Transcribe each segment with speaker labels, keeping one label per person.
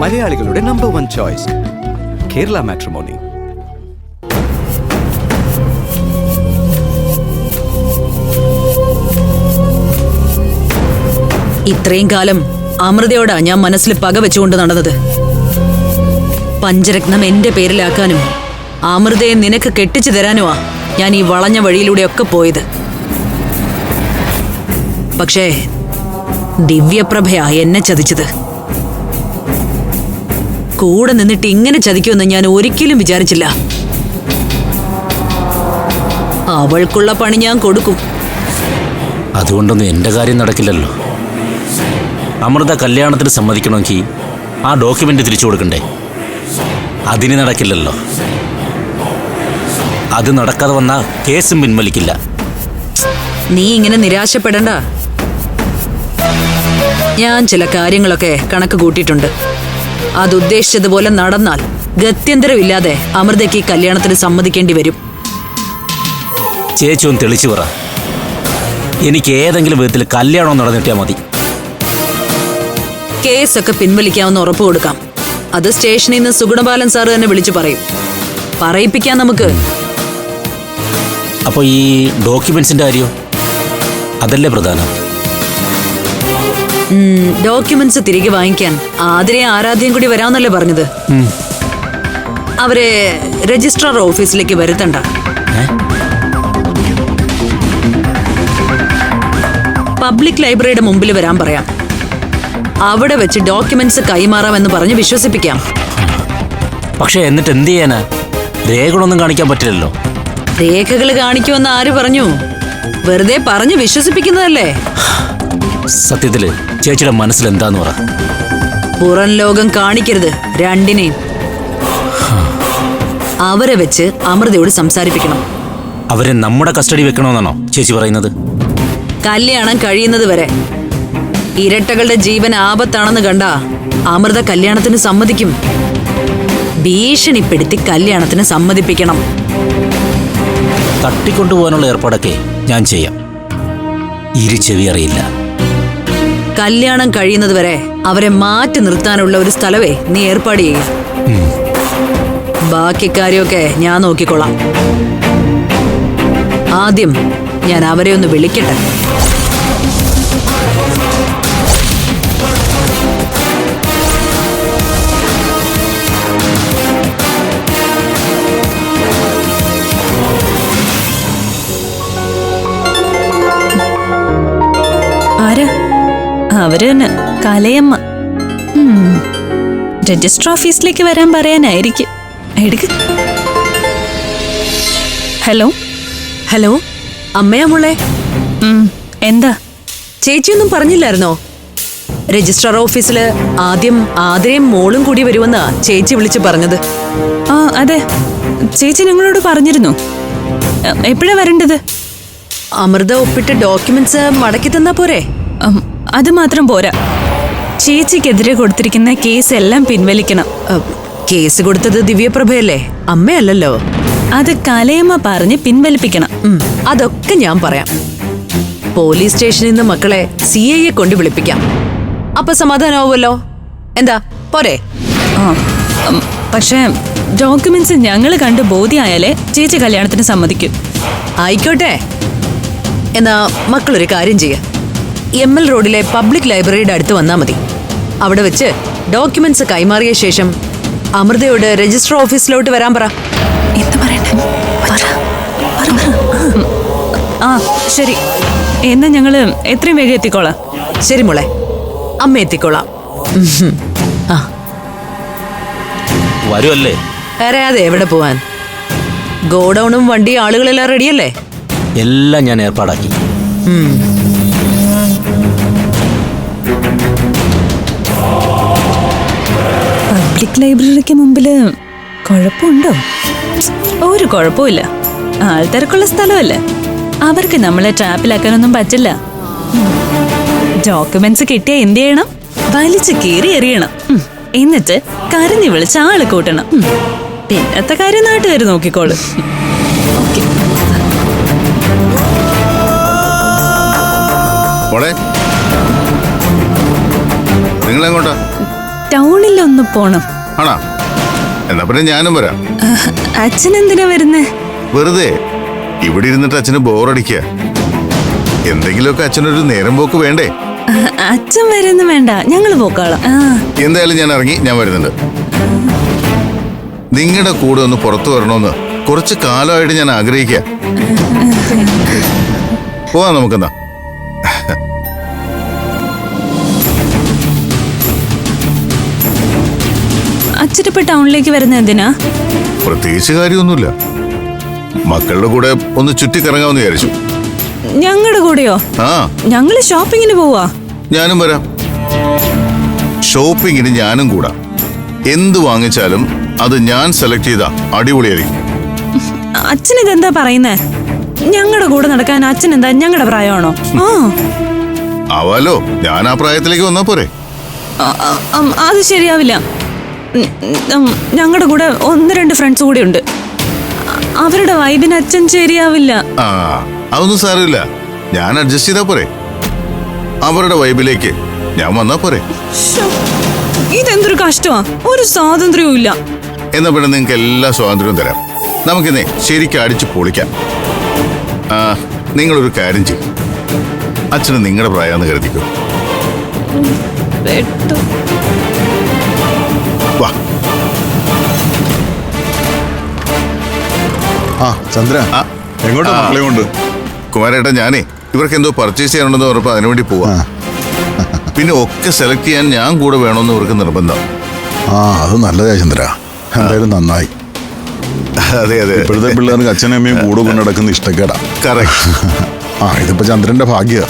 Speaker 1: മലയാളികളുടെ number one choice Kerala matrimony
Speaker 2: ഇത്രയും കാലം അമൃതയോടാ ഞാൻ മനസ്സിൽ പക വെച്ചുകൊണ്ട് നടന്നത്. പഞ്ചരത്നം എന്റെ പേരിലാക്കാനും അമൃതയെ നിനക്ക് കെട്ടിച്ചു തരാനുമാ ഞാൻ ഈ വളഞ്ഞ വഴിയിലൂടെയൊക്കെ പോയത്. പക്ഷേ ദിവ്യപ്രഭയാ എന്നെ ചതിച്ചത്. കൂടെ നിന്നിട്ട് ഇങ്ങനെ ചതിക്കുമെന്ന് ഞാൻ ഒരിക്കലും വിചാരിച്ചില്ല. അവൾക്കുള്ള പണി ഞാൻ കൊടുക്കും.
Speaker 3: അതുകൊണ്ടൊന്നും എന്റെ കാര്യം നടക്കില്ലല്ലോ. അമൃത കല്യാണത്തിന് സമ്മതിക്കണമെങ്കിൽ ആ ഡോക്യുമെന്റ് തിരിച്ചു കൊടുക്കണ്ടേ? അതിന് നടക്കില്ലല്ലോ. അത് നടക്കാതെ വന്ന കേസും പിൻവലിക്കില്ല.
Speaker 2: നീ ഇങ്ങനെ നിരാശപ്പെടണ്ട. ഞാൻ ചില കാര്യങ്ങളൊക്കെ കണക്ക് കൂട്ടിയിട്ടുണ്ട്. അത് ഉദ്ദേശിച്ചതുപോലെ നടന്നാൽ ഗത്യന്തരമില്ലാതെ അമൃതയ്ക്ക് ഈ കല്യാണത്തിന് സമ്മതിക്കേണ്ടി വരും.
Speaker 3: ചേച്ചി ഒന്ന് തെളിച്ചു പറ. എനിക്ക് ഏതെങ്കിലും വിധത്തിൽ കല്യാണം നടന്നിട്ടാ മതി.
Speaker 2: കേസൊക്കെ പിൻവലിക്കാമെന്ന് ഉറപ്പ് കൊടുക്കാം. അത് സ്റ്റേഷനിൽ നിന്ന് സുഗുണബാലൻ സാറ് തന്നെ വിളിച്ചു പറയും. പറയിപ്പിക്കാം നമുക്ക്.
Speaker 3: അപ്പോൾ ഈ ഡോക്യുമെന്റ്സിന്റെ കാര്യോ? അതല്ലേ പ്രധാനം.
Speaker 2: ഡോക്യുമെന്റ്സ് തിരികെ വാങ്ങിക്കാൻ. ആതിരെ ആരാധ്യം കൂടി വരാമെന്നല്ലേ പറഞ്ഞത്? അവരെ രജിസ്ട്രാർ ഓഫീസിലേക്ക് വരുത്തണ്ട? പബ്ലിക് ലൈബ്രറിയുടെ മുമ്പിൽ വരാൻ പറയാം. അവിടെ വെച്ച് ഡോക്യുമെന്റ്സ് കൈമാറാമെന്ന് പറഞ്ഞ് വിശ്വസിപ്പിക്കാം.
Speaker 3: പക്ഷെ എന്നിട്ട് എന്ത് ചെയ്യാനാ? രേഖകളൊന്നും കാണിക്കാൻ പറ്റില്ലല്ലോ.
Speaker 2: രേഖകൾ കാണിക്കുമെന്ന് ആര് പറഞ്ഞു? വെറുതെ പറഞ്ഞ് വിശ്വസിപ്പിക്കുന്നതല്ലേ?
Speaker 3: സത്യത്തിൽ ചേച്ചിയുടെ മനസ്സിൽ എന്താന്ന് പറ.
Speaker 2: പുറം ലോകം കാണിക്കരുത് രണ്ടിനെയും. അവരെ വെച്ച് അമൃതയോട് സംസാരിപ്പിക്കണം.
Speaker 3: അവരെ നമ്മുടെ കസ്റ്റഡി വെക്കണമെന്നാണോ ചേച്ചി പറയുന്നത്?
Speaker 2: കല്യാണം കഴിയുന്നത് വരെ. ഇരട്ടകളുടെ ജീവൻ ആപത്താണെന്ന് കണ്ട അമൃത കല്യാണത്തിന് സമ്മതിക്കും. ഭീഷണിപ്പെടുത്തി കല്യാണത്തിന് സമ്മതിപ്പിക്കണം.
Speaker 3: തട്ടിക്കൊണ്ടുപോകാനുള്ള ഏർപ്പാടൊക്കെ ഞാൻ ചെയ്യാം. ഇരു ചെവി അറിയില്ല.
Speaker 2: കല്യാണം കഴിയുന്നത് വരെ അവരെ മാറ്റി നിർത്താനുള്ള ഒരു സ്ഥലവേ നീ ഏർപ്പാട് ചെയ്യുക ബാക്കി കാര്യമൊക്കെ ഞാൻ നോക്കിക്കൊള്ളാം. ആദ്യം ഞാൻ അവരെ ഒന്ന് വിളിക്കട്ടെ?
Speaker 4: അവർ തന്നെ കലയമ്മ. രജിസ്റ്റർ ഓഫീസിലേക്ക് വരാൻ പറയാനായിരിക്കും. എടുക്ക. ഹലോ?
Speaker 2: ഹലോ? അമ്മയാ മോളെ.
Speaker 4: എന്താ?
Speaker 2: ചേച്ചിയൊന്നും പറഞ്ഞില്ലായിരുന്നോ? രജിസ്ട്രാർ ഓഫീസിൽ ആദ്യം ആതിരയും മോളും കൂടി വരുമെന്നാ ചേച്ചി വിളിച്ചു പറഞ്ഞത്.
Speaker 4: ആ അതെ. ചേച്ചി നിങ്ങളോട് പറഞ്ഞിരുന്നു. എപ്പോഴാ വരേണ്ടത്?
Speaker 2: അമൃത ഒപ്പിട്ട് ഡോക്യുമെന്റ്സ് മടക്കി തന്നാ പോരെ?
Speaker 4: അത് മാത്രം പോരാ. ചേച്ചിക്കെതിരെ കൊടുത്തിരിക്കുന്ന കേസ് എല്ലാം പിൻവലിക്കണം
Speaker 2: കേസ് കൊടുത്തത് ദിവ്യപ്രഭയല്ലേ? അമ്മയല്ലല്ലോ.
Speaker 4: അത് കലയമ്മ പറഞ്ഞ് പിൻവലിപ്പിക്കണം.
Speaker 2: അതൊക്കെ ഞാൻ പറയാം. പോലീസ് സ്റ്റേഷനിൽ നിന്ന് മക്കളെ സി ഐയെ കൊണ്ട് വിളിപ്പിക്കാം. അപ്പൊ സമാധാനമാവുമല്ലോ എന്താ പോരെ?
Speaker 4: പക്ഷേ ഡോക്യുമെന്റ്സ് ഞങ്ങൾ കണ്ട് ബോധ്യമായാലേ ചേച്ചി കല്യാണത്തിന് സമ്മതിക്കും.
Speaker 2: ആയിക്കോട്ടെ. എന്നാ മക്കളൊരു കാര്യം ചെയ്യ. എം എൽ റോഡിലെ പബ്ലിക് ലൈബ്രറിയുടെ അടുത്ത് വന്നാൽ മതി. അവിടെ വെച്ച് ഡോക്യുമെന്റ്സ് കൈമാറിയ ശേഷം അമൃതയോട് രജിസ്റ്റർ ഓഫീസിലോട്ട് വരാൻ പറ.
Speaker 4: എന്ത് പറയണ്ടേ? പറ. പറ പറ. ആ. ശരി. എന്നാ ഞങ്ങൾ എത്രയും വേഗം എത്തിക്കോളാം.
Speaker 2: ശരി മോളെ. അമ്മ എത്തിക്കോളാം. ആ.
Speaker 3: വരുമല്ലേ
Speaker 2: അറിയാതെ എവിടെ പോവാൻ? ഗോഡൌണും വണ്ടി ആളുകളെല്ലാം റെഡിയല്ലേ
Speaker 3: എല്ലാം ഞാൻ ഏർപ്പാടാക്കി.
Speaker 4: പബ്ലിക് ലൈബ്രറിക്ക് മുമ്പിൽ. കുഴപ്പമുണ്ടോ? ഒരു കുഴപ്പമില്ല ആൾത്തിരക്കുള്ള സ്ഥലമല്ലേ? അവർക്ക് നമ്മളെ ട്രാപ്പിലാക്കാനൊന്നും പറ്റില്ല. ഡോക്യുമെന്റ്സ് കിട്ടിയ എന്ത് ചെയ്യണം? വലിച്ചു കീറി എറിയണം. എന്നിട്ട് കരഞ്ഞു വിളിച്ച് ആൾ കൂട്ടണം. പിന്നത്തെ കാര്യം നാട്ടുകാർ നോക്കിക്കോളൂ. ഓക്കെ. ടൗണിൽ ടൗണിലൊന്ന് പോണം.
Speaker 5: ആണാ? എന്നാ പിന്നെ ഞാനും വരാം.
Speaker 4: അച്ഛൻ എന്തിനാ വരുന്നേ?
Speaker 5: വെറുതെ. ഇവിടെ ഇരുന്നിട്ട് അച്ഛന് ബോറടിക്കുക എന്തെങ്കിലുമൊക്കെ അച്ഛനൊരു നേരം പോക്ക് വേണ്ടേ?
Speaker 4: അച്ഛൻ വരുന്ന വേണ്ട. ഞങ്ങൾ പോക്കോളാം.
Speaker 5: എന്തായാലും ഞാൻ ഇറങ്ങി ഞാൻ വരുന്നുണ്ട്. നിങ്ങളുടെ കൂടെ ഒന്ന് പുറത്തു വരണമെന്ന് കുറച്ച് കാലമായിട്ട് ഞാൻ ആഗ്രഹിക്കുക പോവാം നമുക്കെന്നാ.
Speaker 4: അച്ഛനിപ്പോ ടൗണിലേക്ക് വരുന്ന എന്തിനാ?
Speaker 5: പ്രത്യേകിച്ച് കാര്യമൊന്നുമില്ല. മക്കളുടെ കൂടെ ഒന്ന് ചുറ്റിക്കറങ്ങാമെന്ന് വിചാരിച്ചു.
Speaker 4: ഞങ്ങളുടെ കൂടെയോ?
Speaker 5: ആ.
Speaker 4: ഞങ്ങൾ ഷോപ്പിങ്ങിന് പോവാ.
Speaker 5: ഞാനും വരാം. ഷോപ്പിങ്ങിന് ഞാനും കൂടാ. എന്ത് വാങ്ങിച്ചാലും അത് ഞാൻ സെലക്ട് ചെയ്ത അടിപൊളിയായിരിക്കും.
Speaker 4: അച്ഛൻ ഇതെന്താ പറയുന്നേ? ഞങ്ങളുടെ കൂടെ നടക്കാൻ അച്ഛൻ എന്താ ഞങ്ങളുടെ പ്രായമാണോ? ആ.
Speaker 5: ആവാലോ ഞാൻ ആ പ്രായത്തിലേക്ക് വന്നാ പോരെ.
Speaker 4: അത് ശരിയാവില്ല. ഞങ്ങളുടെ കൂടെ ഒന്ന് രണ്ട് ഫ്രണ്ട്സ് കൂടെ ഉണ്ട്. അവരുടെ വൈബിന് അച്ഛൻ ശരിയാവില്ല
Speaker 5: ആ അതൊന്നും സാരമില്ല. ഞാൻ അഡ്ജസ്റ്റ് ചെയ്താ പോരെ. അവരുടെ വൈബിലേക്ക് ഞാൻ വന്നാ പോരെ.
Speaker 4: ഇതെന്തൊരു കഷ്ടമാ. ഒരു സ്വാതന്ത്ര്യവും ഇല്ല.
Speaker 5: എന്നാ പിന്നെ നിങ്ങൾക്ക് എല്ലാ സ്വാതന്ത്ര്യവും തരാം. നമുക്കിന്നേ ശരിക്കും അടിച്ചു പൊളിക്കാം. ആ നിങ്ങളൊരു കാര്യം ചെയ്യും. അച്ഛന് നിങ്ങളുടെ പ്രായമെന്ന് കരുതിക്കോ.
Speaker 6: ആ ചന്ദ്ര. എങ്ങോട്ടാ മക്കളെ കൊണ്ട്?
Speaker 5: കുമാരേട്ടാ ഞാനേ. ഇവർക്ക് എന്തോ പർച്ചേസ് ചെയ്യണമെന്ന് പറഞ്ഞപ്പോൾ അതിനുവേണ്ടി പോവാ. പിന്നെ ഒക്കെ സെലക്ട് ചെയ്യാൻ ഞാൻ കൂടെ വേണമെന്ന് ഇവർക്ക് നിർബന്ധം.
Speaker 6: ആ അത് നല്ലതാ ചന്ദ്ര. എന്തായാലും നന്നായി.
Speaker 5: അതെ അതെ.
Speaker 6: ഇപ്പോഴത്തെ പിള്ളേർക്ക് അച്ഛനും അമ്മയും കൂടെ കൊണ്ട് നടക്കുന്ന ഇഷ്ടക്കേടാ.
Speaker 5: കറക്റ്റ്
Speaker 6: ആ ഇതിപ്പോ ചന്ദ്രന്റെ ഭാഗ്യ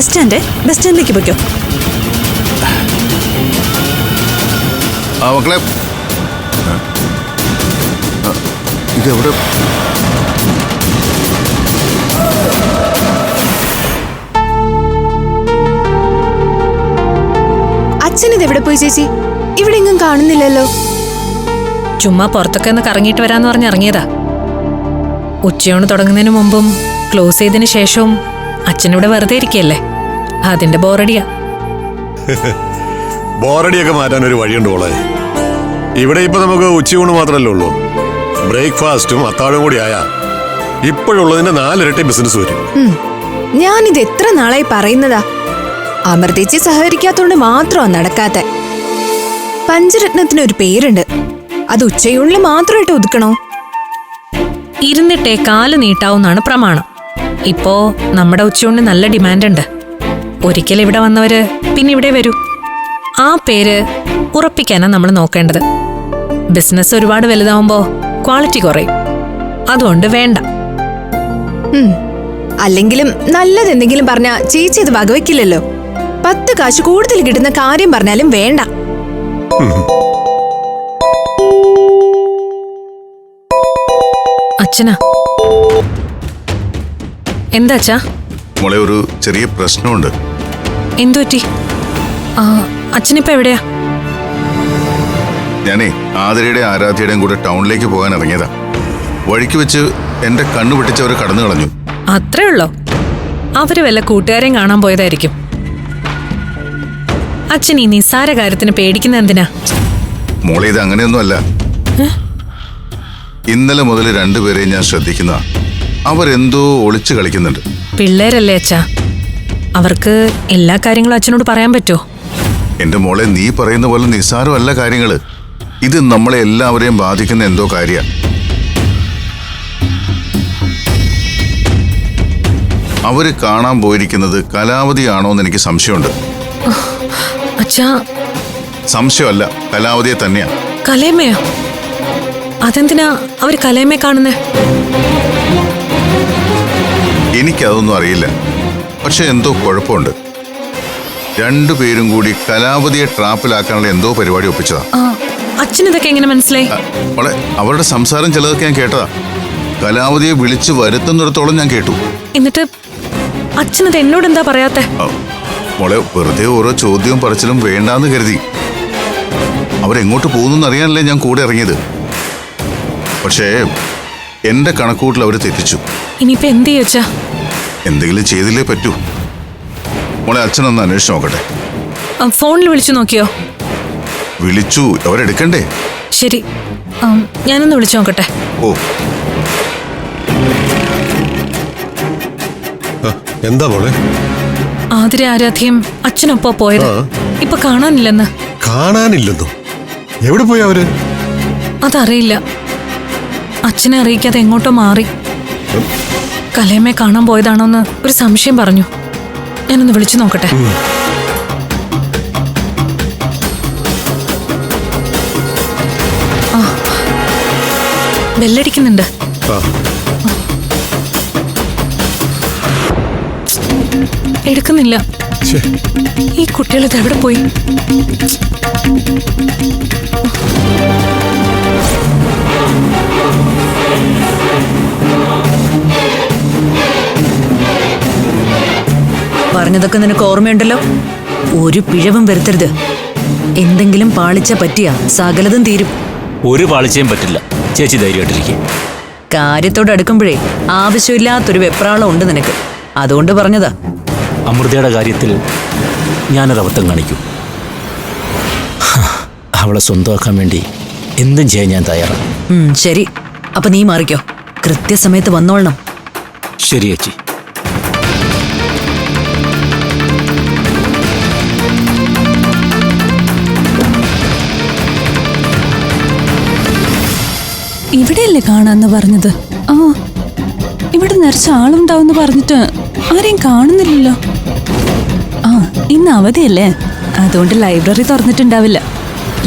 Speaker 4: ബസ് സ്റ്റാൻഡ് ബസ് സ്റ്റാൻഡിലേക്ക് പോയിക്കോ.
Speaker 5: ആ മക്കളെ. ഇതെവിടെ
Speaker 7: അച്ഛൻ ഇതെവിടെ എവിടെ പോയി ചേച്ചി? ഇവിടെ എങ്ങും കാണുന്നില്ലല്ലോ.
Speaker 8: ചുമ്മാ പുറത്തൊക്കെ ഒന്ന് കറങ്ങിയിട്ട് വരാന്ന് പറഞ്ഞ് ഇറങ്ങിയതാ. ഉച്ചയോണ് തുടങ്ങുന്നതിന് മുമ്പും ക്ലോസ് ചെയ്തതിന് ശേഷവും അച്ഛനിവിടെ വെറുതെ ഇരിക്കല്ലേ അതിന്റെ ബോറടിയാ.
Speaker 9: ബോറടിയൊക്കെ മാറ്റാൻ ഒരു വഴിയുണ്ട് മോളെ. ഇവിടെ ഇപ്പൊ നമുക്ക് ഉച്ചയൂണ് മാത്രമല്ലേ ഉള്ളൂ. ബ്രേക്ക്ഫാസ്റ്റും അത്താഴവും കൂടി ആയാ ഇപ്പോഴുള്ളതിന്റെ നാലിരട്ടി ബിസിനസ് വരും.
Speaker 7: ഞാനിത് എത്ര നാളായി പറയുന്നതാ? അമൃതേച്ചി സഹകരിക്കാത്തോണ്ട് മാത്രമാ നടക്കാത്ത. പഞ്ചരത്നത്തിന് ഒരു പേരുണ്ട്. അത് ഉച്ചയൂണിൽ മാത്രമായിട്ട് ഒതുക്കണോ?
Speaker 8: ഇരുന്നിട്ടേ കാൽ നീട്ടാവുന്നാണ് പ്രമാണം. ഇപ്പോ നമ്മുടെ ഉച്ചയൂണിന് നല്ല ഡിമാൻഡ് ഉണ്ട് ഒരിക്കൽ ഇവിടെ വന്നവര് പിന്നെ ഇവിടെ വരൂ. ആ പേര് ഉറപ്പിക്കാനാണ് നമ്മൾ നോക്കേണ്ടത്. ബിസിനസ് ഒരുപാട് വലുതാവുമ്പോ ക്വാളിറ്റി കുറയും. അതുകൊണ്ട് വേണ്ട.
Speaker 7: അല്ലെങ്കിലും അല്ലെങ്കിലും നല്ലതെന്തെങ്കിലും പറഞ്ഞാ ചേച്ചി ഇത് വകവെക്കില്ലല്ലോ. പത്ത് കാശ് കൂടുതൽ കിട്ടുന്ന കാര്യം പറഞ്ഞാലും വേണ്ട.
Speaker 8: അച്ഛനാ. എന്താ അച്ഛാ?
Speaker 5: മോളെ ഒരു ചെറിയ പ്രശ്നമുണ്ട്.
Speaker 8: എന്തു പറ്റി ആ അച്ഛനിപ്പോ എവിടെയാ?
Speaker 5: ഞാനേ ആതിരയുടെ ആരാധ്യയുടെയും കൂടെ ടൗണിലേക്ക് പോകാൻ ഇറങ്ങിയതാ. വഴിക്ക് വെച്ച് എന്റെ കണ്ണു പൊട്ടിച്ചവർ കടന്നു കളഞ്ഞു.
Speaker 8: അത്രേ ഉള്ളോ അവർ വല്ല കൂട്ടുകാരെയും കാണാൻ പോയതായിരിക്കും. അച്ഛൻ ഈ നിസ്സാര കാര്യത്തിന് പേടിക്കുന്ന എന്തിനാ?
Speaker 5: മോളെ ഇത് അങ്ങനെയൊന്നുമല്ല. ഇന്നലെ മുതൽ രണ്ടുപേരെയും ഞാൻ ശ്രദ്ധിക്കുന്ന അവരെന്തോ ഒളിച്ചു കളിക്കുന്നുണ്ട്.
Speaker 8: പിള്ളേരല്ലേ അച്ഛാ? അവർക്ക് എല്ലാ കാര്യങ്ങളും അച്ഛനോട് പറയാൻ പറ്റുമോ
Speaker 5: എന്റെ മോളെ നീ പറയുന്ന പോലെ നിസ്സാരമല്ല കാര്യങ്ങൾ. ഇത് നമ്മളെ എല്ലാവരെയും ബാധിക്കുന്ന എന്തോ കാര്യ. അവർ കാണാൻ പോയിരിക്കുന്നത് കലാവതിയാണോ എന്ന് എനിക്ക് സംശയമുണ്ട്.
Speaker 8: അച്ഛാ.
Speaker 5: സംശയമല്ല കലാവതിയെ തന്നെയാ.
Speaker 8: കലേമയോ അതെന്തിനാ അവർ കലേമയെ കാണുന്നേ?
Speaker 5: എനിക്കതൊന്നും അറിയില്ല. പക്ഷെ എന്തോ കുഴപ്പമുണ്ട്. രണ്ടു പേരും കൂടി കലാപതിയെ ട്രാപ്പിലാക്കാനുള്ള എന്തോ പരിപാടി ഒപ്പിച്ചതാ.
Speaker 8: അച്ഛനിതൊക്കെ എങ്ങനെ മനസ്സിലായി?
Speaker 5: മോളെ അവരുടെ സംസാരം ചിലതൊക്കെ ഞാൻ കേട്ടതാ. കലാവതിയെ വിളിച്ച് വരുത്തുന്നിടത്തോളം ഞാൻ കേട്ടു.
Speaker 8: എന്നിട്ട് അച്ഛനത് എന്നോട് എന്താ പറയാത്തെ?
Speaker 5: മോളെ വെറുതെ ഓരോ ചോദ്യവും പറച്ചിലും വേണ്ടാന്ന് കരുതി. അവരെങ്ങോട്ട് പോകുന്നു അറിയാനല്ലേ ഞാൻ കൂടെ ഇറങ്ങിയത്. പക്ഷേ എന്റെ കണക്കൂട്ടിൽ അവർ തെറ്റിച്ചു.
Speaker 8: ഇനിയിപ്പോ എന്ത് ചോദിച്ചാ
Speaker 5: എന്തെങ്കിലും ചെയ്തില്ലേ പറ്റൂ. മോളെ അച്ഛനൊന്ന് അന്വേഷിച്ച് നോക്കട്ടെ.
Speaker 8: ഫോണിൽ വിളിച്ചു നോക്കിയോ?
Speaker 5: വിളിച്ചു. അവരെടുക്കണ്ടേ?
Speaker 8: ശരി. ഞാനൊന്ന് വിളിച്ചു നോക്കട്ടെ.
Speaker 5: ഓ.
Speaker 9: എന്താ മോളെ?
Speaker 8: ആതിര ആരാധ്യം അച്ഛനൊപ്പം പോയത്. ഇപ്പൊ കാണാനില്ലെന്ന്.
Speaker 9: കാണാനില്ലെന്നോ? എവിടെ പോയി അവർ?
Speaker 8: അതറിയില്ല. അച്ഛനെ അറിയിക്കാതെ എങ്ങോട്ടോ മാറി. കലയമ്മയെ കാണാൻ പോയതാണോന്ന് ഒരു സംശയം പറഞ്ഞു. ഞാനൊന്ന് വിളിച്ചു നോക്കട്ടെ. ബെല്ലടിക്കുന്നുണ്ട്. എടുക്കുന്നില്ല. ഈ കുട്ടികൾ ഇത് എവിടെ പോയി?
Speaker 2: പറഞ്ഞതൊക്കെ നിനക്ക് ഓർമ്മയുണ്ടല്ലോ? ഒരു പിഴവും വരുത്തരുത്. എന്തെങ്കിലും പാളിച്ച പറ്റിയ സകലതും തീരും.
Speaker 3: ഒരു പാളിച്ചയും പറ്റില്ല. ചേച്ചി ധൈര്യമായിട്ടിരിക്കും.
Speaker 2: കാര്യത്തോട് അടുക്കുമ്പോഴേ ആവശ്യമില്ലാത്തൊരു വെപ്രാളം ഉണ്ട് നിനക്ക്. അതുകൊണ്ട് പറഞ്ഞതാ.
Speaker 3: അമൃതയുടെ കാര്യത്തിൽ ഞാനൊരബദ്ധം കാണിക്കും. അവളെ സ്വന്തമാക്കാൻ വേണ്ടി എന്തും ചെയ്യാൻ ഞാൻ തയ്യാറാണ്.
Speaker 2: ശരി. അപ്പൊ നീ മാറിക്കോ. കൃത്യസമയത്ത് വന്നോളണം.
Speaker 3: ശരി ചേച്ചി.
Speaker 4: ഇവിടെയല്ലേ കാണാന്ന് പറഞ്ഞത്? ആ ഇവിടെ നിറച്ച ആളുണ്ടാവുമെന്ന് പറഞ്ഞിട്ട് ആരെയും കാണുന്നില്ലല്ലോ. ആ ഇന്ന് അവധിയല്ലേ? അതുകൊണ്ട് ലൈബ്രറി തുറന്നിട്ടുണ്ടാവില്ല.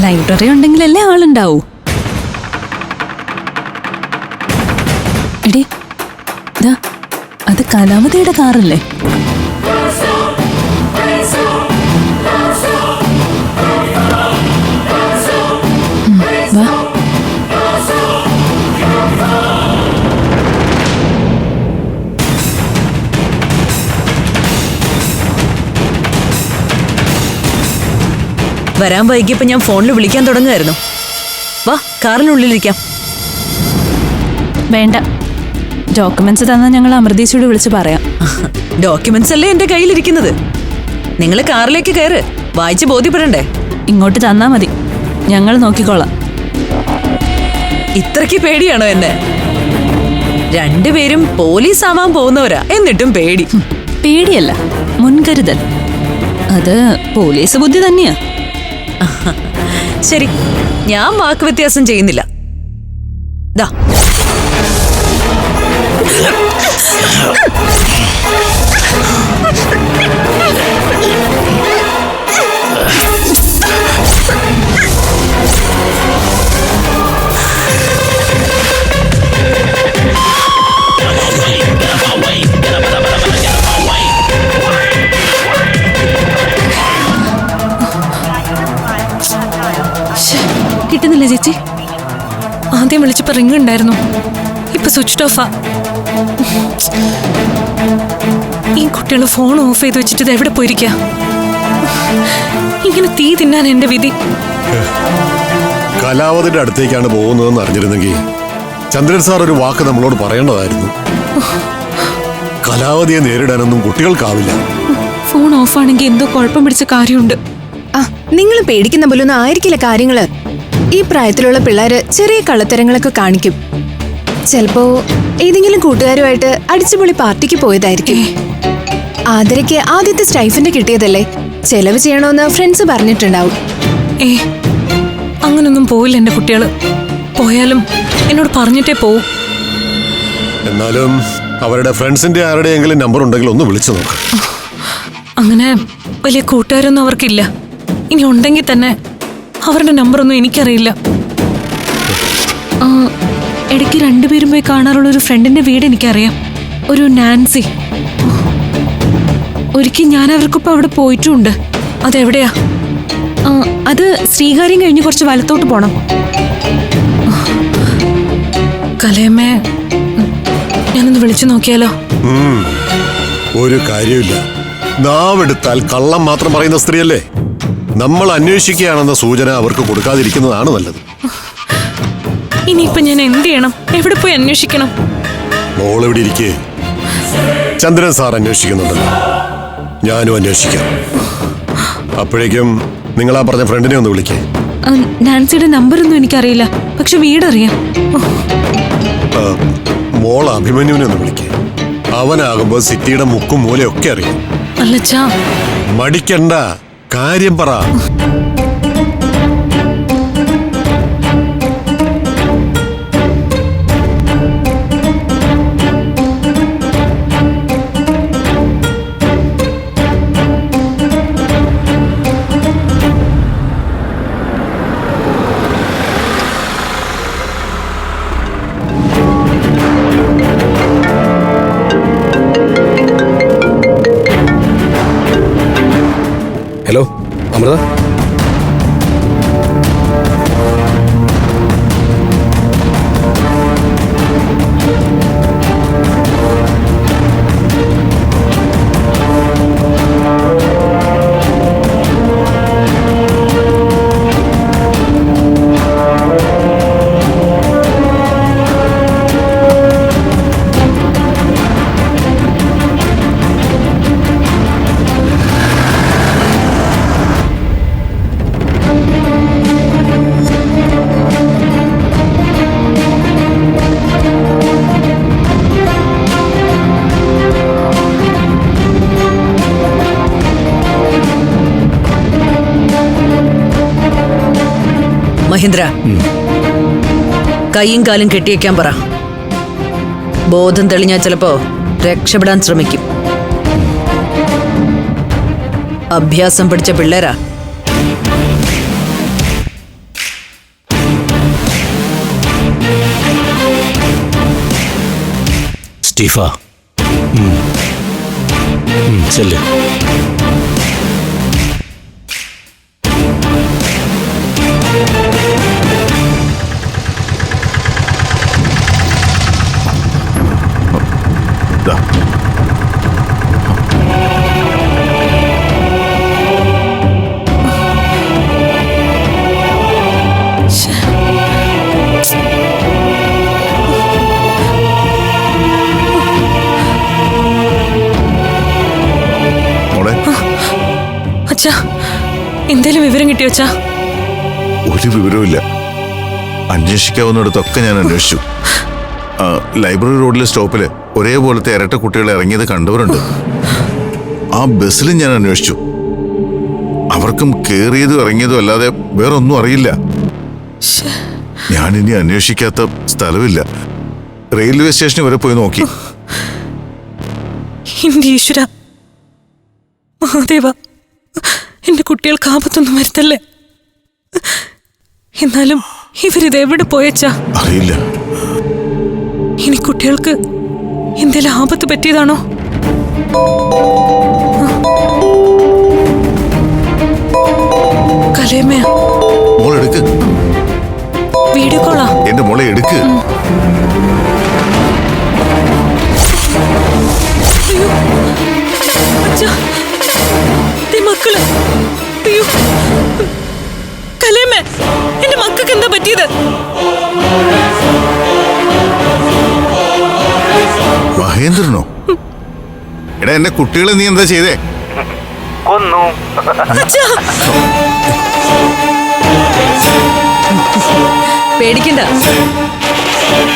Speaker 4: ലൈബ്രറി ഉണ്ടെങ്കിലല്ലേ ആളുണ്ടാവൂ. എടി അത് കലാവതിയുടെ കാറല്ലേ?
Speaker 2: വരാൻ വൈകിയപ്പോ ഞാൻ ഫോണിൽ വിളിക്കാൻ തുടങ്ങുമായിരുന്നു വാ കാറിനുള്ളിലിരിക്കാം.
Speaker 4: വേണ്ട. ഡോക്യുമെന്റ്സ് തന്നാൽ ഞങ്ങൾ അമൃതീശയോട് വിളിച്ച് പറയാം.
Speaker 2: ഡോക്യുമെന്റ്സ് അല്ലേ എന്റെ കയ്യിലിരിക്കുന്നത്? നിങ്ങൾ കാറിലേക്ക് കയറ് വായിച്ച് ബോധ്യപ്പെടണ്ടേ?
Speaker 4: ഇങ്ങോട്ട് തന്നാ മതി. ഞങ്ങൾ നോക്കിക്കോളാം.
Speaker 2: ഇത്രയ്ക്ക് പേടിയാണോ എന്നെ? രണ്ടുപേരും പോലീസ് ആവാൻ പോകുന്നവരാ എന്നിട്ടും പേടി.
Speaker 4: പേടിയല്ല മുൻകരുതൽ. അത് പോലീസ് ബുദ്ധി തന്നെയാ.
Speaker 2: ശരി ഞാൻ വാക്ക് വ്യത്യാസം ചെയ്യുന്നില്ല. ദാ.
Speaker 4: കിട്ടുന്നില്ല ചേച്ചി?
Speaker 8: ആദ്യം വിളിച്ചപ്പോ റിംഗ് ഉണ്ടായിരുന്നു. ഇപ്പൊ സ്വിച്ച് ഓഫാ ഈ കുട്ടികൾ ഫോൺ ഓഫ് ചെയ്ത് വെച്ചിട്ട് ഇത് എവിടെ പോയിരിക്ക? ഇങ്ങനെ തീ തിന്നാൻ എന്റെ വിധി.
Speaker 9: കലാവതിന്റെ അടുത്തേക്കാണ് പോകുന്നതെന്ന് അറിഞ്ഞിരുന്നെങ്കിൽ ചന്ദ്രൻ സാർ ഒരു വാക്ക് നമ്മളോട് പറയേണ്ടതായിരുന്നു. കലാവതിയെ നേരിടാനൊന്നും കുട്ടികൾക്കാവില്ല.
Speaker 8: ഫോൺ ഓഫ് ആണെങ്കിൽ എന്തോ കുഴപ്പം പിടിച്ച കാര്യമുണ്ട്.
Speaker 7: ആ നിങ്ങൾ പേടിക്കുന്ന പോലൊന്നും ആയിരിക്കില്ല കാര്യങ്ങൾ. ഈ പ്രായത്തിലുള്ള പിള്ളേര് ചെറിയ കള്ളത്തരങ്ങളൊക്കെ കാണിക്കും. ചിലപ്പോ ഏതെങ്കിലും കൂട്ടുകാരുമായിട്ട് അടിച്ചുപൊളി പാർട്ടിക്ക് പോയതായിരിക്കും. ആദരയ്ക്ക് ആദ്യത്തെ സ്റ്റൈഫിന്റെ കിട്ടിയതല്ലേ? ചെലവ് ചെയ്യണോന്ന് ഫ്രണ്ട്സ് പറഞ്ഞിട്ടുണ്ടാവും.
Speaker 8: ഏ അങ്ങനൊന്നും പോവില്ല എന്റെ കുട്ടികൾ. പോയാലും എന്നോട് പറഞ്ഞിട്ടേ പോവും.
Speaker 9: എന്നാലും അവരുടെ ഫ്രണ്ട്സിന്റെ ആരുടെയെങ്കിലും നമ്പർ ഉണ്ടെങ്കിൽ ഒന്ന് വിളിച്ചു നോക്ക്.
Speaker 8: അങ്ങനെ വലിയ കൂട്ടുകാരൊന്നും അവർക്കില്ല. ഇനി ഉണ്ടെങ്കിൽ തന്നെ അവരുടെ നമ്പറൊന്നും എനിക്കറിയില്ല. ഇടയ്ക്ക് രണ്ടുപേരും പോയി കാണാറുള്ള ഒരു ഫ്രണ്ടിന്റെ വീട് എനിക്കറിയാം. ഒരു നാൻസി. ഒരിക്കൽ ഞാൻ അവർക്കൊപ്പം അവിടെ പോയിട്ടുണ്ട്. അതെവിടെയാ?
Speaker 4: അത് ശ്രീകാര്യം കഴിഞ്ഞ് കുറച്ച് വലത്തോട്ട് പോണം.
Speaker 8: കലയമ്മേ ഞാനൊന്ന് വിളിച്ചു നോക്കിയാലോ?
Speaker 9: ഒരു കാര്യമില്ല. നാവെടുത്താൽ കള്ളം മാത്രം പറയുന്ന സ്ത്രീയല്ലേ? നമ്മൾ അന്വേഷിക്കുകയാണെന്ന സൂചന അവർക്ക് കൊടുക്കാതിരിക്കുന്നതാണ് നല്ലത്.
Speaker 8: ഇനിയിപ്പൊ ഞാൻ എന്ത് ചെയ്യണം? എവിടെ പോയി അന്വേഷിക്കണം?
Speaker 9: മോൾ എവിടെ ഇരിക്കേ? ചന്ദ്രൻ സാർ അന്വേഷിക്കുന്നുണ്ടല്ലോ. ഞാനും അന്വേഷിക്കാം. അപ്പോഴേക്കും നിങ്ങൾ ആ പറഞ്ഞ ഫ്രണ്ടിനെ ഒന്ന് വിളിക്കേ.
Speaker 4: നാൻസിയുടെ നമ്പറൊന്നും എനിക്കറിയില്ല. പക്ഷെ വീടറിയാം.
Speaker 9: മോൾ അഭിമന്യുവിനെ ഒന്ന് വിളിക്കേ. അവനാകുമ്പോൾ സിറ്റിയുടെ മുക്കും മൂലയൊക്കെ അറിയാം.
Speaker 8: അല്ലച്ചാ
Speaker 9: മടിക്കണ്ട. കാര്യം പറ.
Speaker 2: മഹേന്ദ്ര. കൈയും കാലും കെട്ടിയേക്കാൻ പറ. ബോധം തെളിഞ്ഞാൽ ചിലപ്പോ രക്ഷപ്പെടാൻ ശ്രമിക്കും. അഭ്യാസം പഠിച്ച പിള്ളേരാ.
Speaker 3: സ്റ്റീഫ. ചെല്ല്.
Speaker 8: അച്ഛാ എന്തേലും വിവരം കിട്ടിയോ അച്ഛാ?
Speaker 5: ഒരു വിവരവുമില്ല. അന്വേഷിക്കാവുന്നിടത്തൊക്കെ ഞാൻ അന്വേഷിച്ചു. ലൈബ്രറി റോഡിലെ സ്റ്റോപ്പിൽ ഒരേപോലത്തെ ഇരട്ട കുട്ടികൾ ഇറങ്ങിയത് കണ്ടവരുണ്ട്. ആ ബസ്സിലും ഞാൻ അന്വേഷിച്ചു. അവർക്കും കയറിയതും ഇറങ്ങിയതും അല്ലാതെ വേറെ ഒന്നും അറിയില്ല. ഞാൻ ഇനി അന്വേഷിക്കാത്ത സ്ഥലമില്ല. റെയിൽവേ സ്റ്റേഷനിൽ വരെ പോയി നോക്കി.
Speaker 8: ഈശ്വര. മഹാദേവ എന്റെ കുട്ടികൾക്ക് ആപത്തൊന്നും വരുത്തല്ലേ? എന്നാലും ഇവരിത് എവിടെ പോയച്ചാ?
Speaker 5: അറിയില്ല.
Speaker 8: ഇനി കുട്ടികൾക്ക് എന്തെങ്കിലും ആപത്ത് പറ്റിയതാണോ? കലയമ്മയാ
Speaker 5: മോൾ എടുക്ക്.
Speaker 8: വീഡിയോ കോളാ.
Speaker 5: എന്റെ മോളെ എടുക്ക്.
Speaker 8: മക്കൾ. എന്റെ മക്കൾക്ക് എന്താ പറ്റിയത്?
Speaker 5: മഹേന്ദ്രനോ? എടാ എന്റെ കുട്ടികളെ നീ എന്താ ചെയ്തേ?
Speaker 8: കൊന്നു.
Speaker 2: പേടിക്കണ്ട.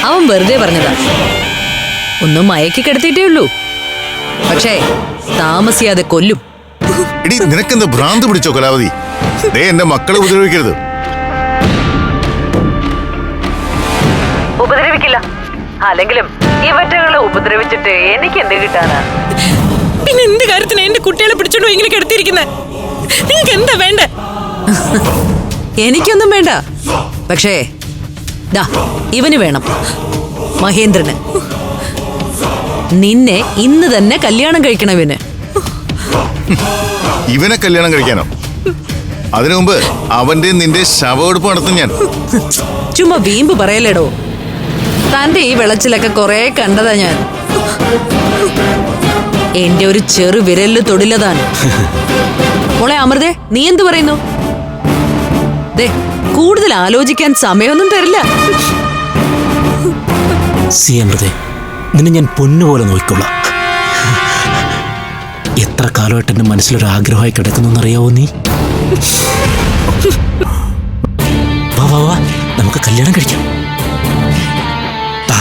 Speaker 2: അവൻ വെറുതെ പറഞ്ഞതാ. ഒന്നും മയക്കി കിടത്തിയിട്ടേ ഉള്ളൂ. പക്ഷേ താമസിയാതെ കൊല്ലും.
Speaker 5: എടി നിനക്കെന്താ ഭ്രാന്ത് പിടിച്ചോ കലാവതി? ദേ എന്റെ മക്കളെ ഉപദ്രവിക്കരുത്.
Speaker 2: ഉപദ്രവിക്കില്ല. അല്ലെങ്കിലും ഇവറ്റകളെ ഉപദ്രവിച്ചിട്ട് എനിക്ക് എന്ത് കിട്ടാനാ?
Speaker 8: പിന്നെ എന്ത് കാര്യത്തിന് എന്റെ കുട്ടികളെ പിടിച്ചോണ്ട് ഇങ്ങനെ കിടത്തിയിരിക്കുന്നത് നിങ്ങൾക്ക് എന്താ വേണ്ട?
Speaker 2: എനിക്കൊന്നും വേണ്ട. പക്ഷേ ദാ ഇവന് വേണം. മഹേന്ദ്രന്. നിന്നെ ഇന്ന് തന്നെ കല്യാണം കഴിക്കണം ഇവന്.
Speaker 5: ഇവനെ കല്യാണം കഴിക്കാനോ? അതിനു മുമ്പ് അവന്റെ നിന്റെ ശവമെടുപ്പ് നടത്തും ഞാൻ.
Speaker 2: ചുമ്മാ വീമ്പ് പറയലേടോ തന്റെ ഈ വെളച്ചിലൊക്കെ കൊറേ കണ്ടതാ ഞാൻ. എന്റെ ഒരു ചെറു വിരൽ തൊടില്ലതാണ് മോളെ അമൃതേ നീ എന്തു പറയുന്നു? ദേ കൂടുതൽ ആലോചിക്കാൻ സമയമൊന്നും തരില്ല.
Speaker 3: സി അമൃതേ നിന്നെ ഞാൻ പൊന്നുപോലെ നോക്കിക്കൊള്ളാം. എത്ര കാലമായിട്ട് എന്റെ മനസ്സിലൊരു ആഗ്രഹമായി കിടക്കുന്നു അറിയാവോ നീ? വാ വാ നമുക്ക് കല്യാണം കഴിക്കാം.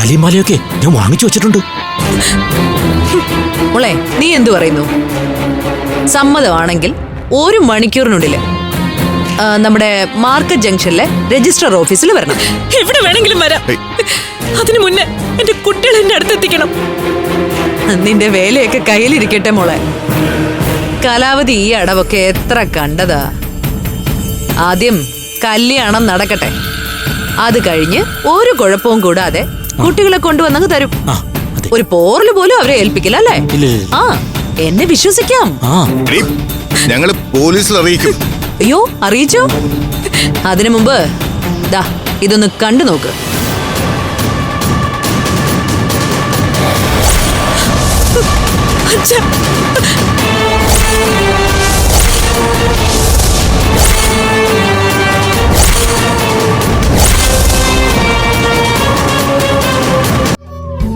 Speaker 3: താലിയും മാലയൊക്കെ ഞാൻ വാങ്ങിച്ചു വെച്ചിട്ടുണ്ട്.
Speaker 2: മോളെ നീ എന്തു പറയുന്നു? സമ്മതമാണെങ്കിൽ ഒരു മണിക്കൂറിനുള്ളിൽ ആ, നമ്മുടെ മാർക്കറ്റ് ജംഗ്ഷനിലെ രജിസ്ട്രാർ ഓഫീസിൽ വരണം.
Speaker 4: എവിടെ വേണമെങ്കിലും വരാം. അതിനു മുന്നേ എന്റെ കുട്ടികൾ എന്റെ അടുത്തെത്തിക്കണം.
Speaker 2: നിന്റെ വേലയൊക്കെ കയ്യിലിരിക്കട്ടെ മോളെ. കാലാവധി ഈ അടവൊക്കെ എത്ര കണ്ടതാ. ആദ്യം കല്യാണം നടക്കട്ടെ. അത് കഴിഞ്ഞ് ഒരു കുഴപ്പവും കൂടാതെ കുട്ടികളെ കൊണ്ടുവന്നങ്ങ് തരും. ഒരു പോറൽ പോലും അവരെ ഏൽപ്പിക്കില്ല അല്ലേ. ആ എന്നെ വിശ്വസിക്കാം.
Speaker 5: ഞങ്ങൾ ഞങ്ങൾ പോലീസിൽ അറിയിക്കും.
Speaker 2: അയ്യോ അറിയിച്ചോ? അതിനു മുമ്പ് ദാ ഇതൊന്ന് കണ്ടു നോക്ക്.
Speaker 4: അച്ഛാ.